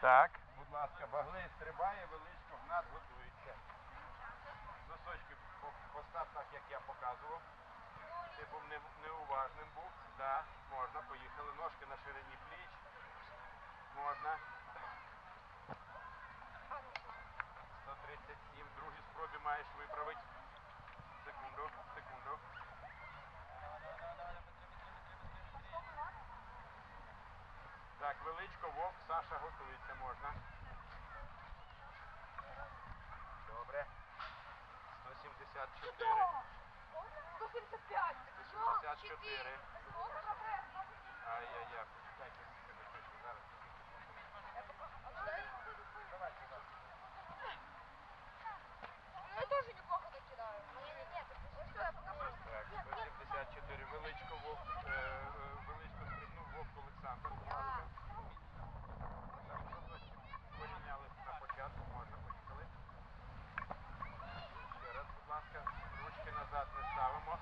Так. Будь ласка, баглей стрибає, величко, гнат готується. Носочки постав так, як я показував. Ти був неуважним був. Да, можна, поїхали. Ножки на ширині пліч. Можна. 137. В другій спробі маєш виправити. Секунду, секунду. Так, величко, вовк, Саша готується, можна. Добре. 174. 175. 174. Ай-яй-яй, почекайте, секунду, зараз. Я тоже неплохо докидаю. Не-не-не, что я пока Так, 174. Величко, вовк, е, е, величко стрибнув, вовк Олександр, будь ласка. Так, носочки порівняли на початку, можна, поїхали. Ще раз, будь ласка, ручки назад не ставимо.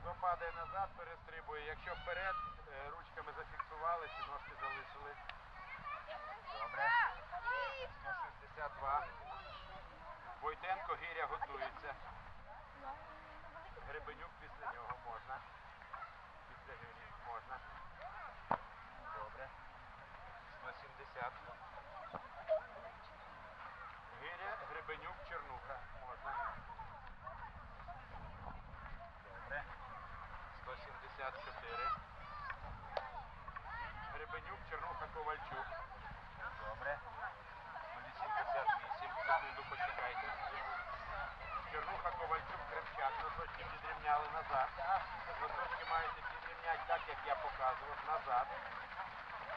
Хто падає назад, перестрибує. Якщо вперед, е, ручками зафіксувалися, ножки залишили. Добре. 162. Войтенко Гіря готується. Гребенюк після нього можна. Після Гирі можна. Добре. 170. Гиря, Гребенюк, Чернуха. Можна. Добре. 174. Гребенюк, Чернуха, Ковальчук. Добре. 188. Секунду почекайте. Чернуха, Ковальчук, Кремчак. Носочки підрівняли назад. Носочки маєте підрівняти так, як я показував, назад.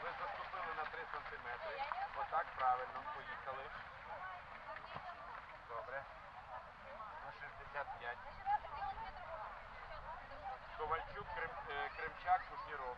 Ви заступили на 3 сантиметри. Отак правильно. Поїхали. Добре. 165. Ковальчук, Крем, Кремчак, Кушніров.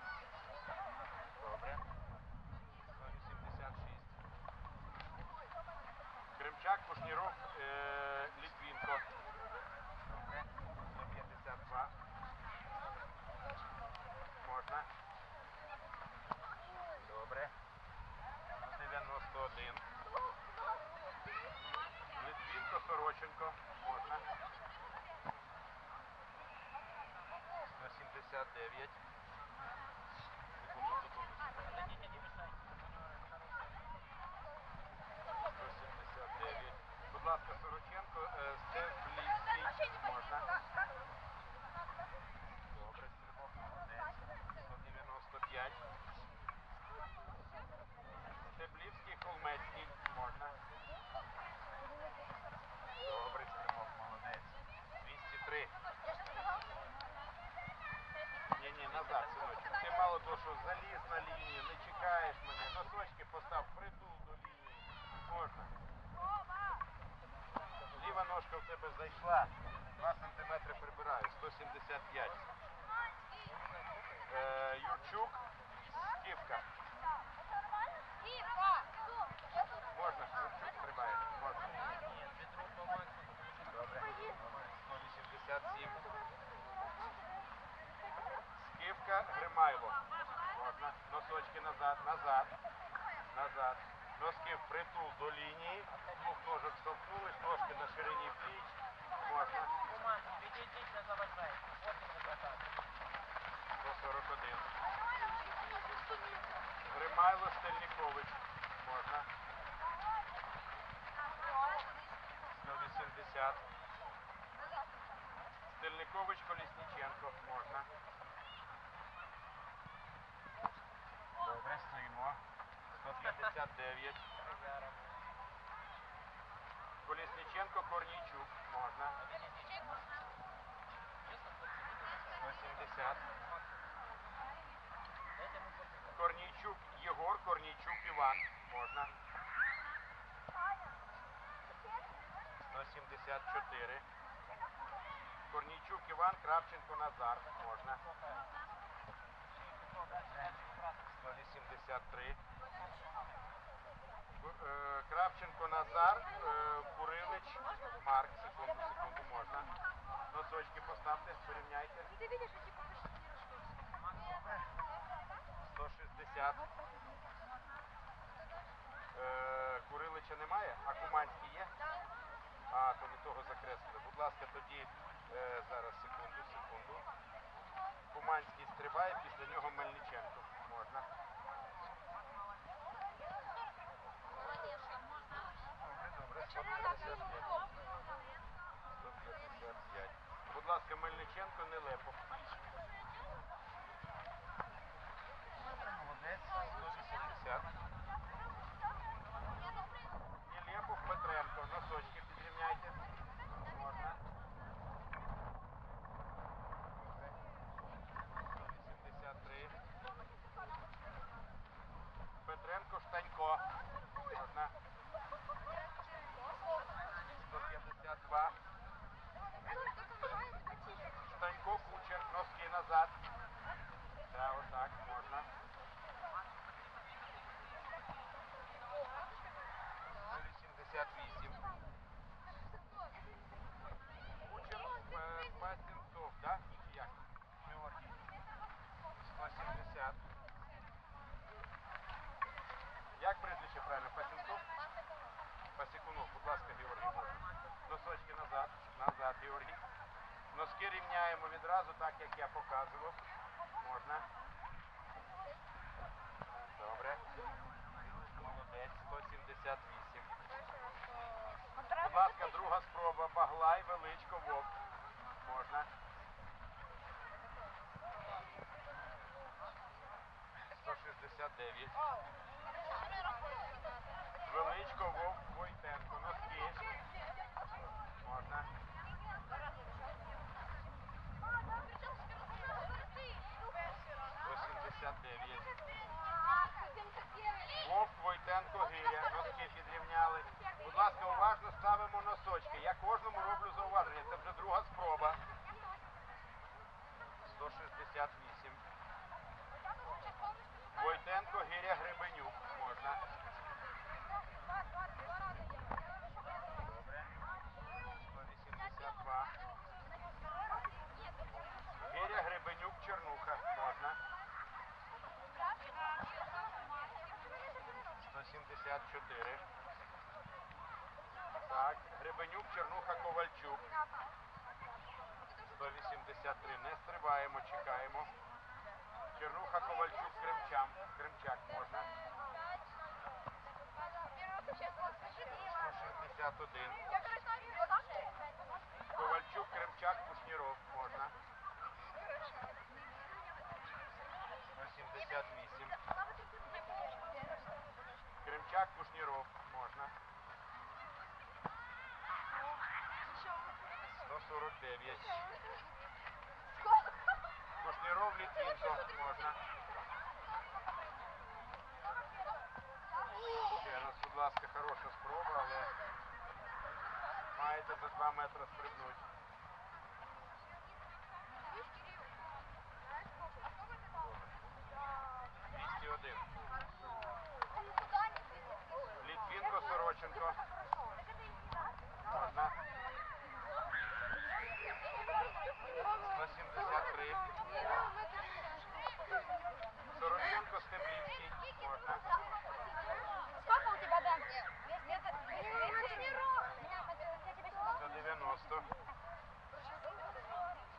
9 Ліва в тебе зайшла. 2 сантиметри прибираю. 175. Е, Юрчук, Сківка. Можна, Юрчук стрибає. Можна. Добре. 187. Сківка, Гримайло. Можна. Носочки назад, назад, назад. Носки в притул до лінії. Двох ножок штовхнулись, ножки на ширині пліч. Можна. Відійдіть, не заважайте. Потім не братати. 141. Гримайло, Стельнікович. Можна. 180. Стельникович, Колісніченко. Можна. Добре, стоїмо. 159. Колісніченко, Корнійчук. Можна. 170. Корнійчук, Єгор, Корнійчук, Іван. Можна. 174. Корнійчук, Іван, Кравченко, Назар. Можна. 183. Е, Кравченко, Назар, е, Курилич, Марк. Секунду, секунду, можна. Носочки поставте, порівняйте. Ты видишь, эти почти не расходятся. 160. Куманський є? А, то не того закреслили. Будь ласка, тоді е, зараз секунду, секунду. Куманський стрибає, після нього Мельниченко. Можна. Добре, добре. 155. 155. Будь ласка, Мельниченко, Нелепов. Молодець. 180. два. Станько, кучер, носки назад. Да, вот так, можно. Или 78. Рівняємо відразу, так як я показував. Можна. Добре. Молодець, 178. Будь ласка, друга спроба. Баглай, величко, вовк. Можна. 169. Величко, вовк, Войтенко. Носки. Можна. 179. Вовк, Войтенко, Гиря. Носки підрівняли. Будь ласка, уважно ставимо носочки. Я кожному роблю зауваження. Це вже друга спроба. 168. Войтенко, Гиря, Гребенюк. Можна. Добре. 182. Гиря, Гребенюк, Чернуха. Можна. 174. Так, Гребенюк, Чернуха, Ковальчук. 183. Не стрибаємо, чекаємо. Чернуха, Ковальчук, Кремчам. Кремчак можна. 161. Ковальчук, Кремчак, Кушніров. Можна. 178. Кремчак, Кушніров. Можна. 149. Кушніров, Літвінко. Можна. Ще раз, будь ласка, хороша спроба, але маєте за 2 метри стрибнути. ます。